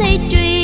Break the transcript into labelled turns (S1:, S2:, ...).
S1: စိတ်တွေ